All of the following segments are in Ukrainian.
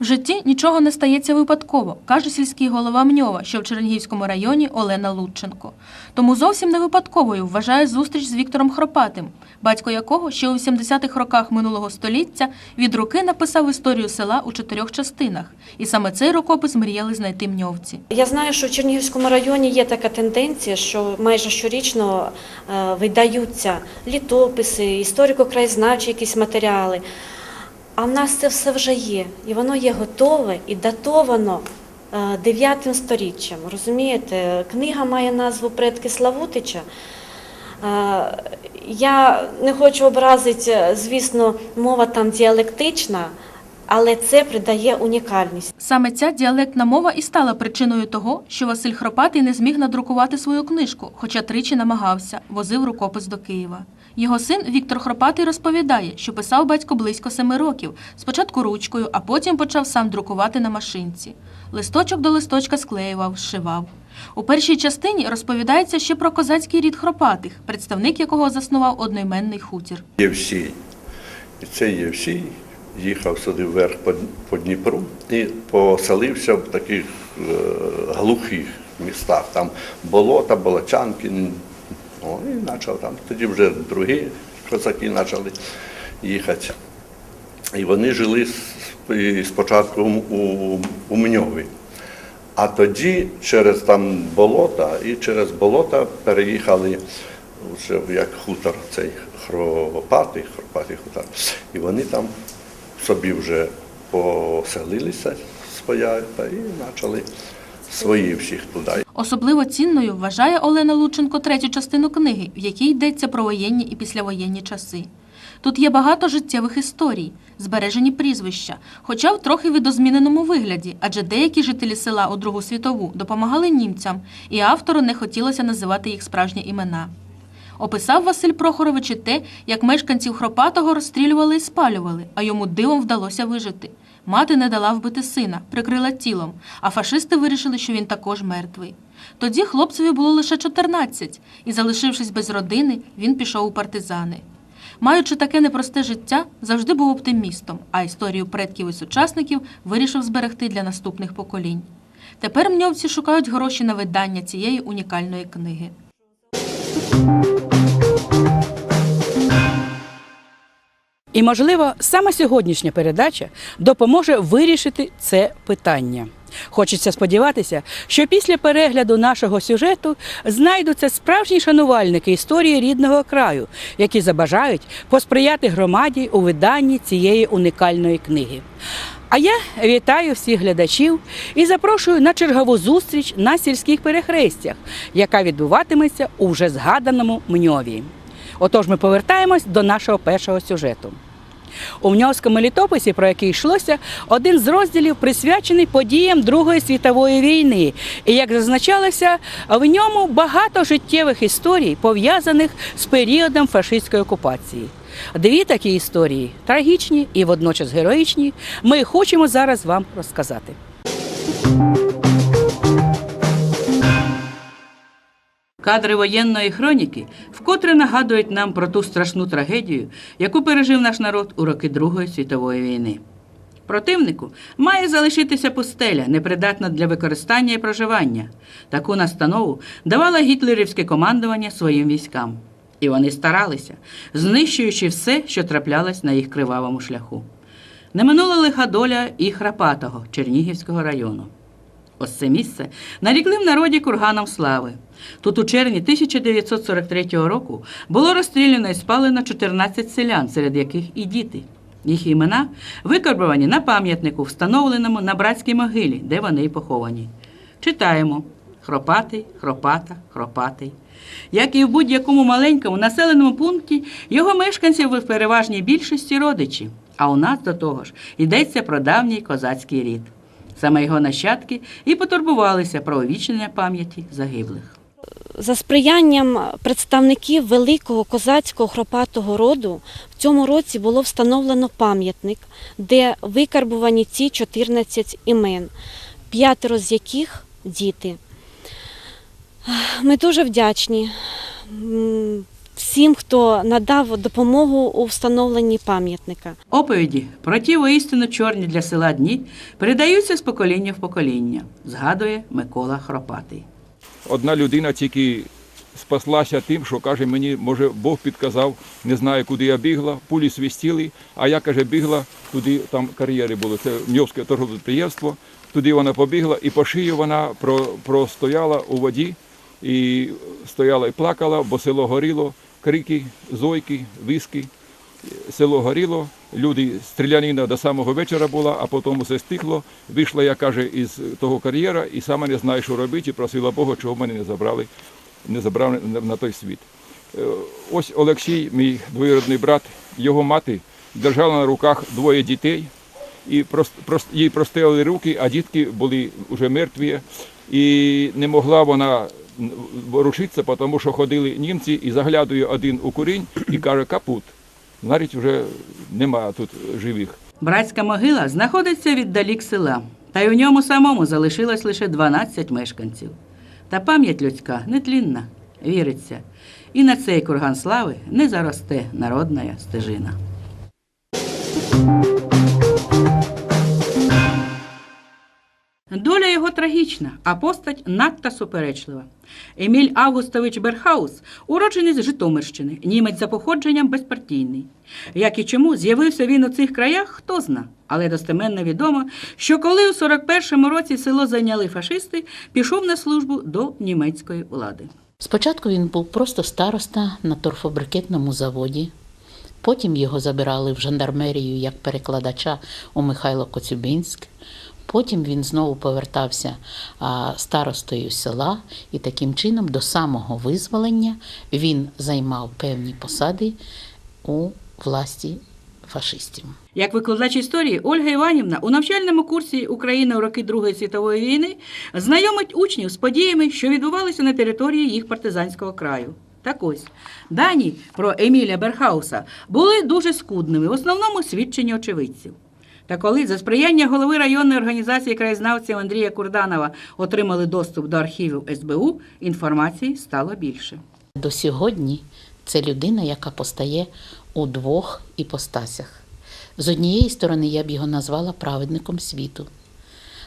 В житті нічого не стається випадково, каже сільський голова Мньова, що в Чернігівському районі Олена Лутченко. Тому зовсім не випадковою вважає зустріч з Віктором Хропатим, батько якого ще у 80-х роках минулого століття від руки написав історію села у чотирьох частинах. І саме цей рукопис мріяли знайти мньовці. Я знаю, що в Чернігівському районі є така тенденція, що майже щорічно е, видаються літописи, історико-краєзнавчі якісь матеріали. А в нас це все вже є, і воно є готове і датовано е, 9 сторіччям. Розумієте, книга має назву Предки Славутича. Е, Я не хочу образити, звісно, мова там діалектична, але це придає унікальність. Саме ця діалектна мова і стала причиною того, що Василь Хропатий не зміг надрукувати свою книжку, хоча тричі намагався, возив рукопис до Києва. Його син Віктор Хропатий розповідає, що писав батько близько семи років, спочатку ручкою, а потім почав сам друкувати на машинці. Листочок до листочка склеював, зшивав. У першій частині розповідається ще про козацький рід Хропатих, представник якого заснував одноіменний хутір. Євсій. І цей Євсій їхав сюди вверх по, по Дніпру і поселився в таких е, глухих містах. Там болота, болочанки. О, і почав там. Тоді вже другі козаки почали їхати. І вони жили спочатку у, у Мньові. А тоді через там болота і через болота переїхали вже як хутор цей хропатий, хропатий хутор. І вони там собі вже поселилися своя та і почали свої всіх туди. Особливо цінною вважає Олена Лученко третю частину книги, в якій йдеться про воєнні і післявоєнні часи. Тут є багато життєвих історій, збережені прізвища, хоча в трохи видозміненому вигляді, адже деякі жителі села у Другу світову допомагали німцям, і автору не хотілося називати їх справжні імена. Описав Василь Прохорович і те, як мешканців Хропатого розстрілювали і спалювали, а йому дивом вдалося вижити. Мати не дала вбити сина, прикрила тілом, а фашисти вирішили, що він також мертвий. Тоді хлопцеві було лише 14, і, залишившись без родини, він пішов у партизани. Маючи таке непросте життя, завжди був оптимістом, а історію предків і сучасників вирішив зберегти для наступних поколінь. Тепер мньовці шукають гроші на видання цієї унікальної книги. І, можливо, саме сьогоднішня передача допоможе вирішити це питання. Хочеться сподіватися, що після перегляду нашого сюжету знайдуться справжні шанувальники історії рідного краю, які забажають посприяти громаді у виданні цієї унікальної книги. А я вітаю всіх глядачів і запрошую на чергову зустріч на сільських перехрестях, яка відбуватиметься у вже згаданому Мньові. Отож, ми повертаємось до нашого першого сюжету. У Мньовському літописі, про який йшлося, один з розділів присвячений подіям Другої світової війни. І як зазначалося, в ньому багато життєвих історій, пов'язаних з періодом фашистської окупації. Дві такі історії трагічні і водночас героїчні. Ми хочемо зараз вам розказати. Кадри воєнної хроніки вкотре нагадують нам про ту страшну трагедію, яку пережив наш народ у роки Другої світової війни. Противнику має залишитися пустеля, непридатна для використання і проживання. Таку настанову давало гітлерівське командування своїм військам. І вони старалися, знищуючи все, що траплялось на їх кривавому шляху. Не минула лиха доля і Храпатого Чернігівського району. Ось це місце нарікли в народі курганом слави. Тут у червні 1943 року було розстріляно і спалено 14 селян, серед яких і діти. Їх імена викарбовані на пам'ятнику, встановленому на братській могилі, де вони й поховані. Читаємо Хропатий, хропата, хропатий. Як і в будь-якому маленькому населеному пункті, його мешканців в переважній більшості родичі. А у нас до того ж йдеться про давній козацький рід. Саме його нащадки і потурбувалися про увічнення пам'яті загиблих. За сприянням представників великого козацького хропатого роду в цьому році було встановлено пам'ятник, де викарбувані ці 14 імен, п'ятеро з яких діти. Ми дуже вдячні всім, хто надав допомогу у встановленні пам'ятника. Оповіді про ті воістину чорні для села дні передаються з покоління в покоління, згадує Микола Хропатий. Одна людина тільки спаслася тим, що каже, мені, може, Бог підказав, не знаю, куди я бігла, пулі свистіли, а я каже, бігла туди, там кар'єри були. Це Ньовське торгове підприємство. Туди вона побігла і по шию вона про, простояла у воді і стояла і плакала, бо село горіло, крики, зойки, виски. Село горіло, люди, стрілянина до самого вечора була, а потім все стихло. Вийшла, я каже, із того кар'єра і сама не знаю, що робити, і просила Бога, чого мене не забрали, не забрали на, той світ. Е, Ось Олексій, мій двоюродний брат, його мати держала на руках двоє дітей, і їй простили руки, а дітки були вже мертві, і не могла вона ворушитися, тому що ходили німці і заглядує один у курінь і каже капут. Навіть вже нема тут живих. Братська могила знаходиться віддалік села, та й у ньому самому залишилось лише 12 мешканців. Та пам'ять людська нетлінна, віриться, і на цей курган слави не заросте народна стежина. Доля його трагічна, а постать надто суперечлива. Еміль Августович Берхаус, уродженець Житомирщини, німець за походженням безпартійний. Як і чому з'явився він у цих краях, хто зна. Але достеменно відомо, що коли у 41-му році село зайняли фашисти, пішов на службу до німецької влади. Спочатку він був просто староста на торфобрикетному заводі. Потім його забирали в жандармерію як перекладача у Михайло Коцюбинськ. Потім він знову повертався старостою села, і таким чином до самого визволення він займав певні посади у власті фашистів. Як викладач історії, Ольга Іванівна у навчальному курсі України у роки Другої світової війни знайомить учнів з подіями, що відбувалися на території їх партизанського краю. Так ось, дані про Еміля Берхауса були дуже скудними, в основному свідчення очевидців. Та коли за сприяння голови районної організації краєзнавців Андрія Курданова отримали доступ до архівів СБУ, інформації стало більше. До сьогодні це людина, яка постає у двох іпостасях. З однієї сторони, я б його назвала праведником світу,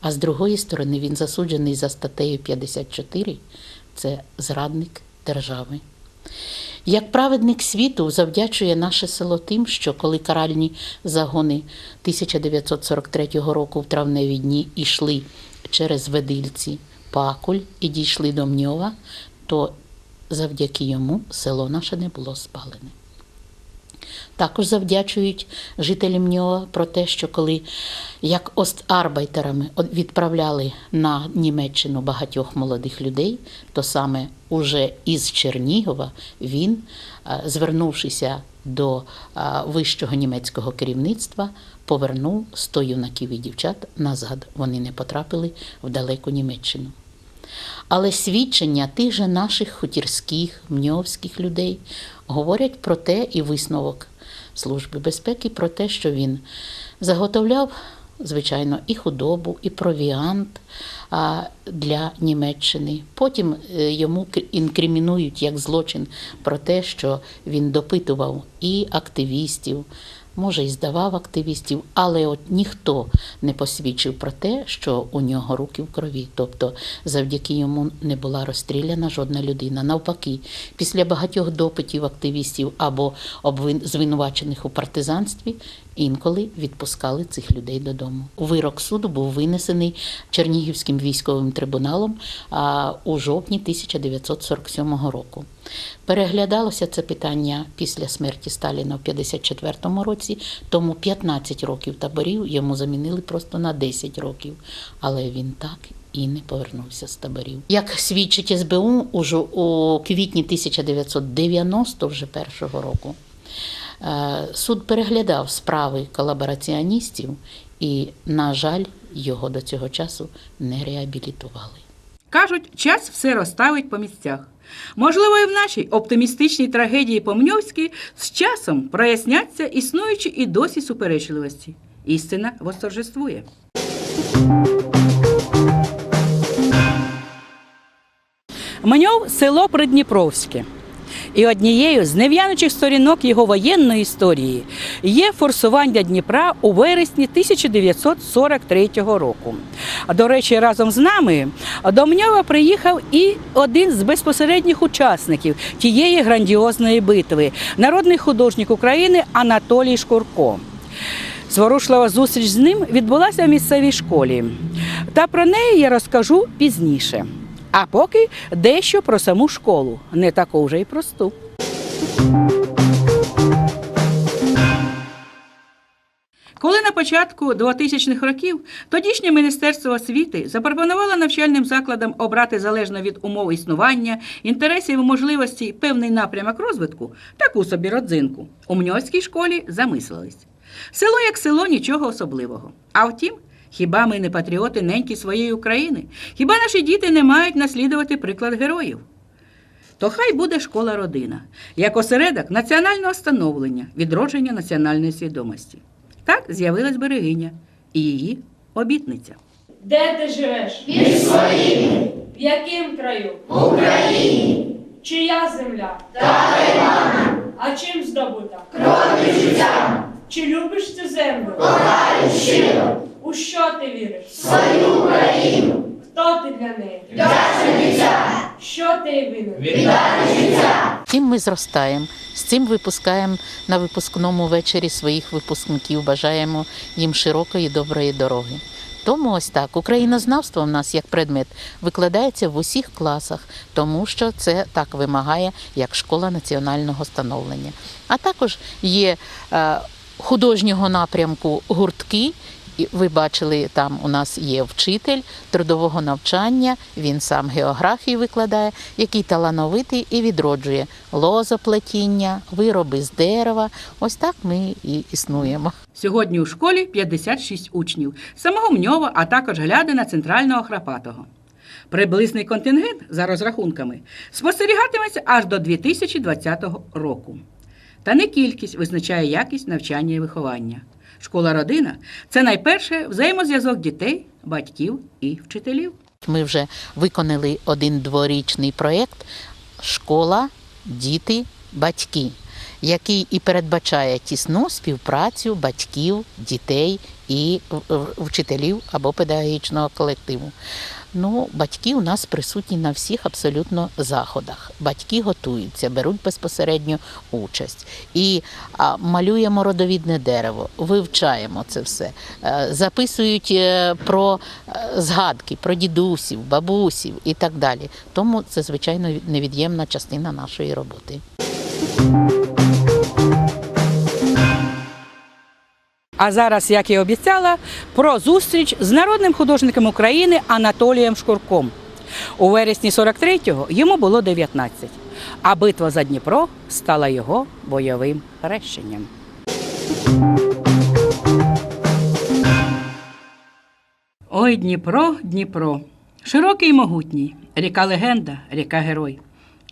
а з другої сторони, він засуджений за статтею 54 це зрадник держави. Як праведник світу завдячує наше село тим, що коли каральні загони 1943 року в травневі дні йшли через Ведильці, Пакуль і дійшли до Мньова, то завдяки йому село наше не було спалене. Також завдячують жителям Мньова про те, що коли як остарбайтерами відправляли на Німеччину багатьох молодих людей, то саме уже із Чернігова він, е, звернувшися до е, вищого німецького керівництва, повернув 100 юнаків і дівчат назад. Вони не потрапили в далеку Німеччину. Але свідчення тих же наших хутірських, мньовських людей говорять про те, і висновок Служби безпеки про те, що він заготовляв, звичайно, і худобу, і провіант для Німеччини. Потім е, йому інкримінують як злочин про те, що він допитував і активістів, може, і здавав активістів, але от ніхто не посвідчив про те, що у нього руки в крові. Тобто, завдяки йому не була розстріляна жодна людина. Навпаки, після багатьох допитів активістів або звинувачених у партизанстві. Інколи відпускали цих людей додому. Вирок суду був винесений Чернігівським військовим трибуналом у жовтні 1947 року. Переглядалося це питання після смерті Сталіна в 54-му році, тому 15 років таборів йому замінили просто на 10 років. Але він так і не повернувся з таборів. Як свідчить СБУ, уже у квітні 1990 вже першого року. Е, Суд переглядав справи колабораціоністів і, на жаль, його до цього часу не реабілітували. Кажуть, час все розставить по місцях. Можливо, і в нашій оптимістичній трагедії Помньовській з часом проясняться існуючі і досі суперечливості. Істина восторжествує. Мньов село Придніпровське. І однією з нев'янучих сторінок його воєнної історії є форсування Дніпра у вересні 1943 року. До речі, разом з нами до Мньова приїхав і один з безпосередніх учасників тієї грандіозної битви народний художник України Анатолій Шкурко. Зворушлива зустріч з ним відбулася в місцевій школі. Та про неї я розкажу пізніше. А поки дещо про саму школу, не таку вже й просту. Коли на початку 2000-х років тодішнє Міністерство освіти запропонувало навчальним закладам обрати залежно від умов існування, інтересів і можливостей певний напрямок розвитку, таку собі родзинку, у Мньовській школі замислились. Село як село нічого особливого. А втім, хіба ми не патріоти неньки своєї України? Хіба наші діти не мають наслідувати приклад героїв? То хай буде школа родина, як осередок національного становлення, відродження національної свідомості. Так з'явилась берегиня і її обітниця. Де ти живеш? Між своїми. В яким краю? В Україні. Чия земля? Та А чим здобута? Кров'ю життя. Чи любиш цю землю? Кохаю щиро. У що ти віриш? В свою Україну. Хто ти для неї? Вдячне дитя. Що ти їй винен? Цим ми зростаємо, з цим випускаємо на випускному вечорі своїх випускників, бажаємо їм широкої доброї дороги. Тому ось так українознавство в нас як предмет викладається в усіх класах, тому що це так вимагає як школа національного становлення. А також є е, художнього напрямку гуртки. Ви бачили, там у нас є вчитель трудового навчання, він сам географію викладає, який талановитий і відроджує лозоплетіння, вироби з дерева. Ось так ми і існуємо. Сьогодні у школі 56 учнів, самого Мньова, а також Глядина Центрального Храпатого. Приблизний контингент, за розрахунками, спостерігатиметься аж до 2020 року. Та не кількість визначає якість навчання і виховання. Школа родина це найперше взаємозв'язок дітей, батьків і вчителів. Ми вже виконали один дворічний проєкт Школа, діти, батьки, який і передбачає тісну співпрацю батьків, дітей і вчителів або педагогічного колективу. Ну, батьки у нас присутні на всіх абсолютно заходах. Батьки готуються, беруть безпосередню участь. І а, малюємо родовідне дерево, вивчаємо це все, Е, записують е, про е, згадки, про дідусів, бабусів і так далі. Тому це, звичайно, невід'ємна частина нашої роботи. А зараз, як і обіцяла, про зустріч з народним художником України Анатолієм Шкурком. У вересні 43-го йому було 19, а битва за Дніпро стала його бойовим хрещенням. Ой, Дніпро, Дніпро, широкий і могутній, ріка легенда, ріка герой.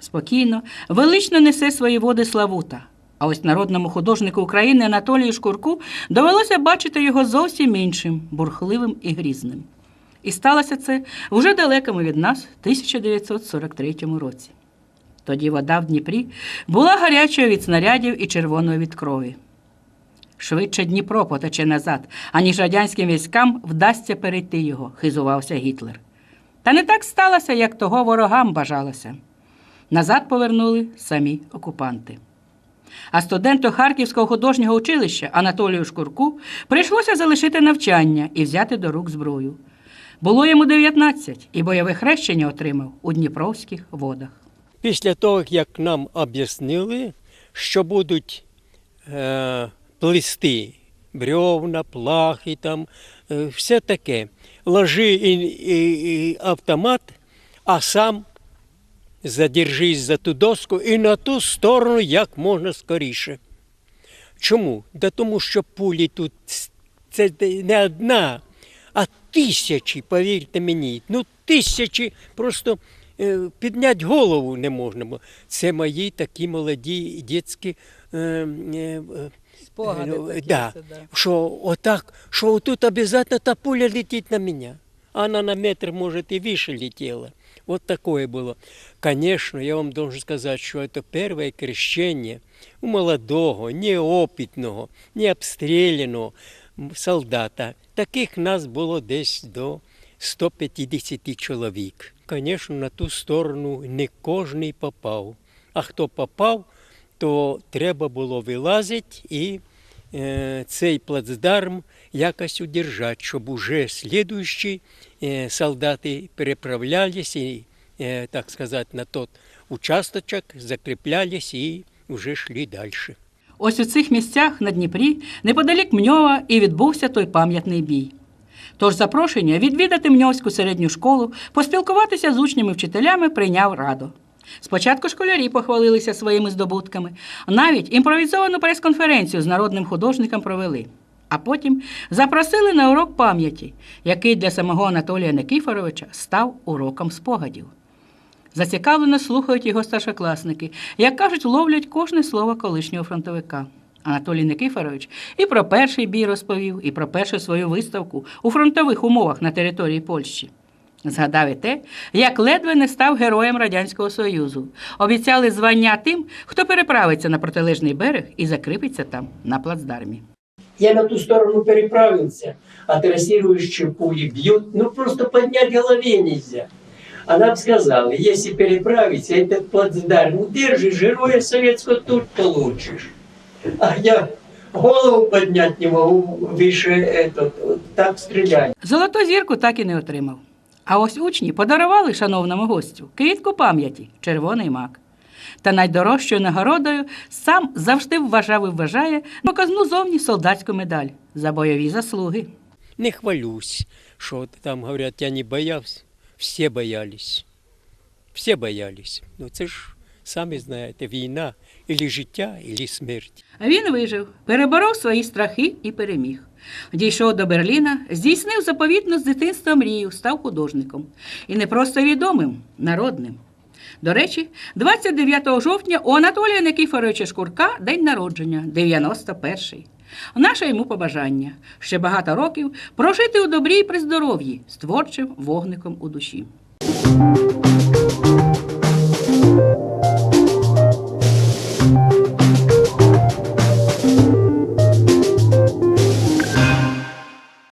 Спокійно, велично несе свої води Славута. А ось народному художнику України Анатолію Шкурку довелося бачити його зовсім іншим, бурхливим і грізним. І сталося це вже далекому від нас 1943 році. Тоді вода в Дніпрі була гарячою від снарядів і червоною від крові. Швидше Дніпро потече назад, аніж радянським військам вдасться перейти його, хизувався Гітлер. Та не так сталося, як того ворогам бажалося. Назад повернули самі окупанти. А студенту Харківського художнього училища Анатолію Шкурку прийшлося залишити навчання і взяти до рук зброю. Було йому 19, і бойове хрещення отримав у Дніпровських водах. Після того, як нам об'яснили, що будуть е, плести брьовна, плахи, там, е, все таке, ложи і, і, і автомат, а сам задержись за ту доску і на ту сторону як можна скоріше. Чому? Да тому що пулі тут це не одна, а тисячі, повірте мені. Ну, тисячі просто е, підняти голову не можна. Це мої такі молоді дітські. Е, е, Спогади такі да, це, да. Що отак, що тут обов'язково та пуля летить на мене Она на метр, может, и выше летела. Вот такое было. Конечно, я вам должен сказать, что это первое крещение у молодого, неопитного, не обстріляного солдата. Таких нас було десь до 150 чоловік. Звісно, на ту сторону не кожний попав. А хто попав, то треба було вилазити і е, цей плацдарм якось удержати, щоб уже слідуючі е, солдати переправлялись і, е, так сказати, на тот участочок закріплялись і вже йшли далі. Ось у цих місцях на Дніпрі, неподалік Мньова, і відбувся той пам'ятний бій. Тож запрошення відвідати Мньовську середню школу, поспілкуватися з учнями-вчителями прийняв радо. Спочатку школярі похвалилися своїми здобутками, навіть імпровізовану прес-конференцію з народним художником провели. А потім запросили на урок пам'яті, який для самого Анатолія Никифоровича став уроком спогадів. Зацікавлено слухають його старшокласники, як кажуть, ловлять кожне слово колишнього фронтовика. Анатолій Никифорович і про перший бій розповів, і про першу свою виставку у фронтових умовах на території Польщі. Згадав і те, як ледве не став героєм Радянського Союзу. Обіцяли звання тим, хто переправиться на протилежний берег і закріпиться там на плацдармі. Я на ту сторону переправился, а трассирующие пули бьют, ну просто поднять голове нельзя. А нам сказали, если переправиться, этот плацдарм удержишь, героя советского тут получишь. А я голову поднять не могу выше этот, вот так стрелять. Золоту зірку так і не отримав. А ось учні подарували шановному гостю квітку пам'яті, червоний мак. Та найдорожчою нагородою сам завжди вважав і вважає показну зовні солдатську медаль за бойові заслуги. Не хвалюсь, що там говорять, я не боявся. Всі боялись. Всі боялись. Ну це ж, самі знаєте, війна, або життя, або смерть. Він вижив, переборов свої страхи і переміг. Дійшов до Берліна, здійснив заповітну з дитинства мрію, став художником. І не просто відомим, народним. До речі, 29 жовтня у Анатолія Никифоровича Шкурка день народження, 91-й. Наше йому побажання ще багато років прожити у добрі і при здоров'ї з творчим вогником у душі.